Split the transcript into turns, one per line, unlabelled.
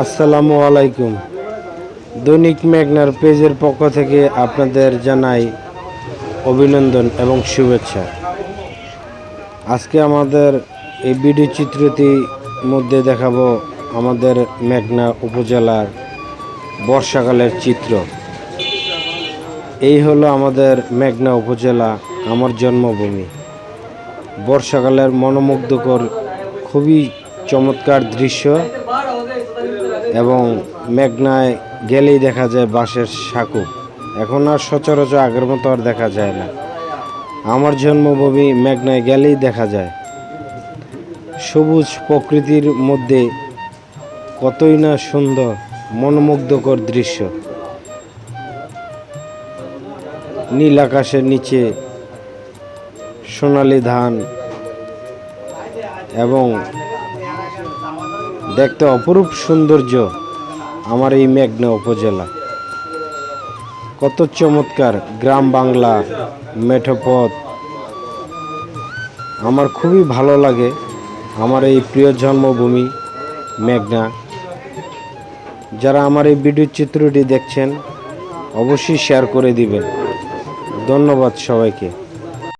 আসসালামু আলাইকুম। দৈনিক মেঘনার পেজের পক্ষ থেকে আপনাদের জানাই অভিনন্দন এবং শুভেচ্ছা। আজকে আমাদের এই ভিডিও চিত্রটি মধ্যে দেখাবো আমাদের মেঘনা উপজেলার বর্ষাকালের চিত্র। এই হলো আমাদের মেঘনা উপজেলা, আমার জন্মভূমি। বর্ষাকালের মনোমুগ্ধকর, খুবই চমৎকার দৃশ্য। এবং মেঘনায় গেলেই দেখা যায় বাঁশের সাঁকু। এখন আর সচরাচর আগের মতো আর দেখা যায় না। আমার জন্মভূমি মেঘনায় গেলেই দেখা যায়। সবুজ প্রকৃতির মধ্যে কতই না সুন্দর, মনোমুগ্ধকর দৃশ্য। নীল আকাশের নিচে সোনালি ধান এবং দেখতে অপরূপ সৌন্দর্য আমার এই মেঘনা উপজেলা। কত চমৎকার গ্রাম বাংলা মেঠোপথ আমার খুবই ভালো লাগে আমার এই প্রিয় জন্মভূমি, মেঘনা। যারা আমার এই ভিডিও চিত্রটি দেখছেন, অবশ্যই শেয়ার করে দিবেন। ধন্যবাদ সবাইকে।